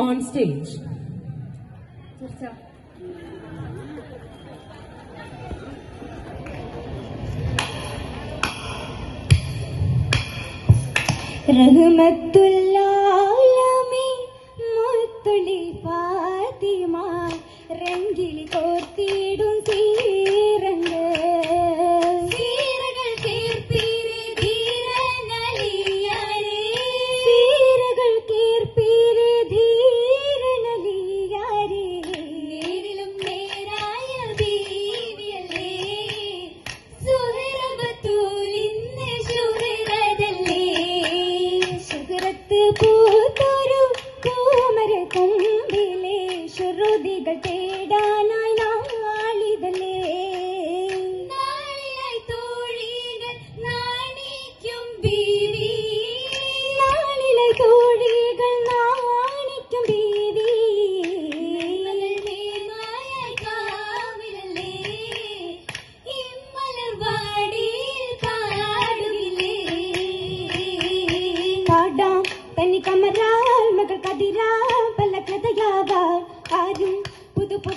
on stage. റഹ്മത്തുല്ലാലമി മുത്തുളി Fathima രംഗിലി കോർത്തിടും തീ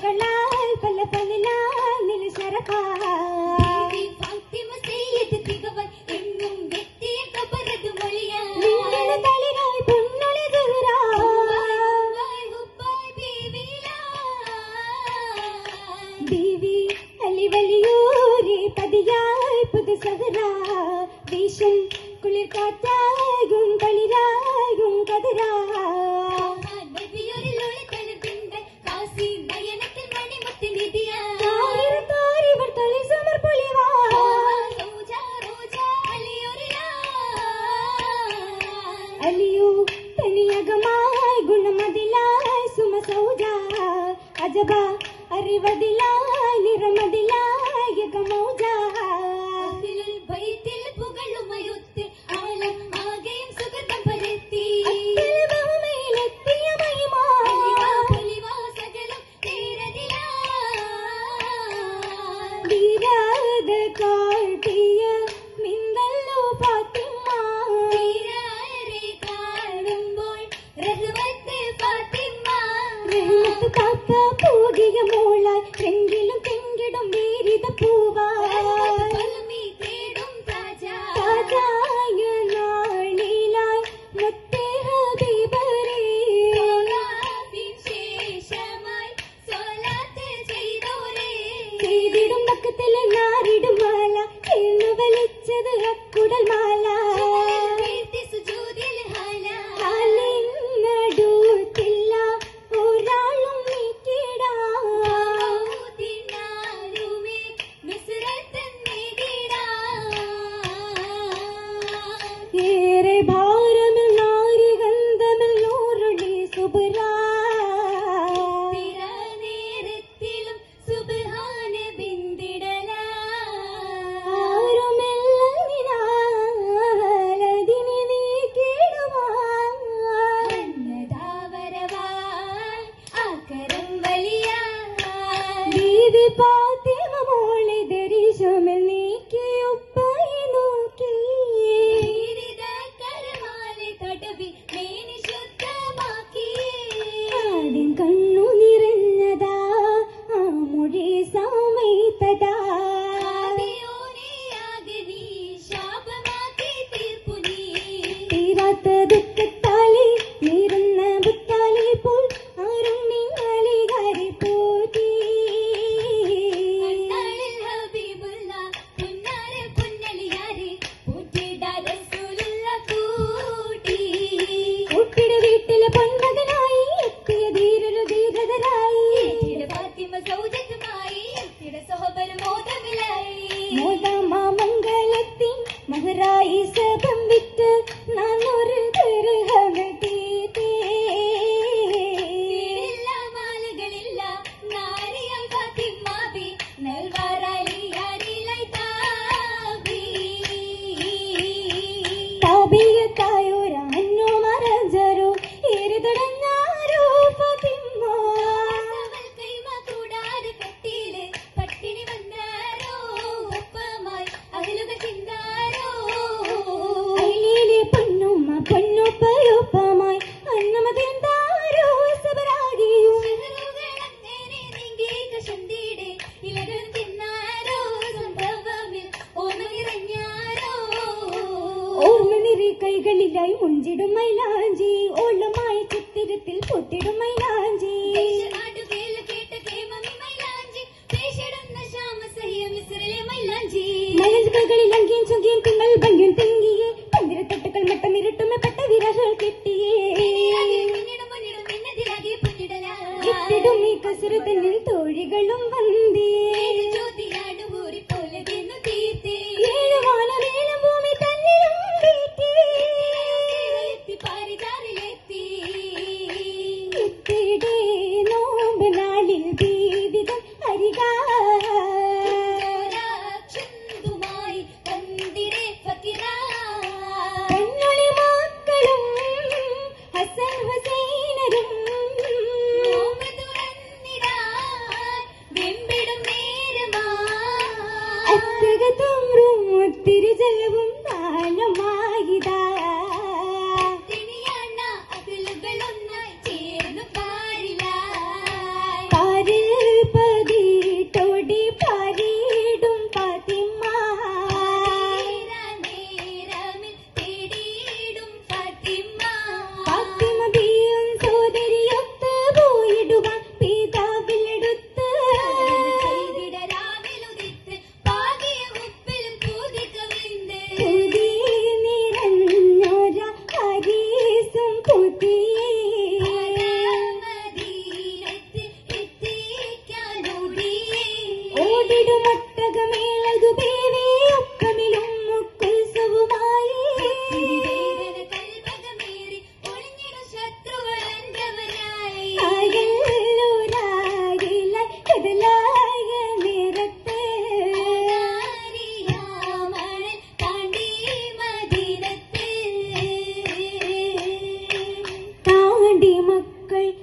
மகளாய் பல பல்லாய் நில சரபா வலியோரே பதியாய் புது சகரா வீஷன் குளிர் காற்றாகும் தளிராகும் கதிரா. யுகா அறிவதிலா நிறமதிலா റഹ്മത്ത് കാക്ക പോകിയ മോളായി തെങ്കിലും തെങ്കിടും വീരിത പൂവായി. തേടും താജായ നാളിലായി മുത്തേ ഹബീബരേ വിശേഷമായി സോലാത്ത് ചെയ്തോരേ ചെയ്തിടും പക്കത്തിലെ നാരിടും മാല എന്ന് വലിച്ചത് അക്കുടൽ മാല. people. சதம் விட்டு நான் ஒரு திருகமதி കുളിരായി മുഞ്ചിടും മൈലാഞ്ചി. ഓളമായി ചിത്തിരത്തിൽ പൊട്ടിടും മൈലാഞ്ചി. മൈലാഞ്ചി. മൈലാഞ്ചി. കൈകളിൽ അങ്കിയും ചുങ്കിയും തിമ്മൽ ഭംഗിയും തിങ്ങി தேவும் cây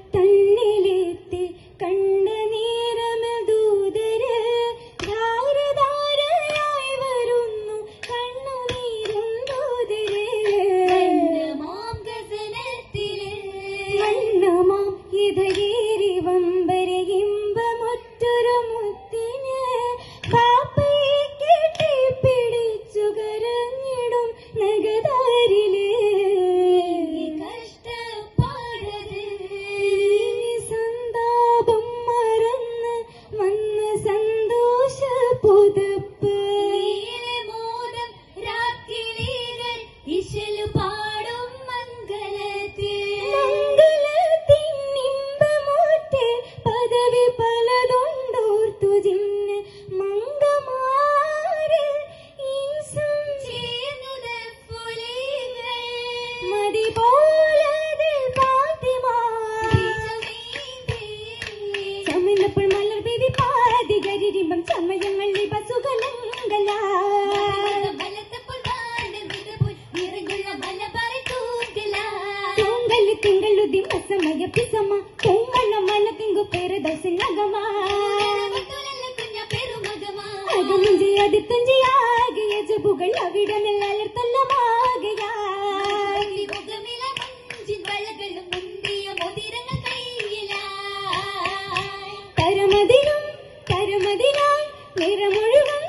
ತಿಂಗಳುದಿ ಮಸಮಯ ಪಿಸಮ ತೊಂಗಲ ಮನ ತಿಂಗು ಪೇರು ದೋಸೆ ನಗಮ ಅದು ಮುಂಜಿ ಅದು ತುಂಜಿ ಆಗಿ ಎಜಬುಗಳ ವಿಡಮೆಲ್ಲ ತಲ್ಲಮಾ நிறமுழுவ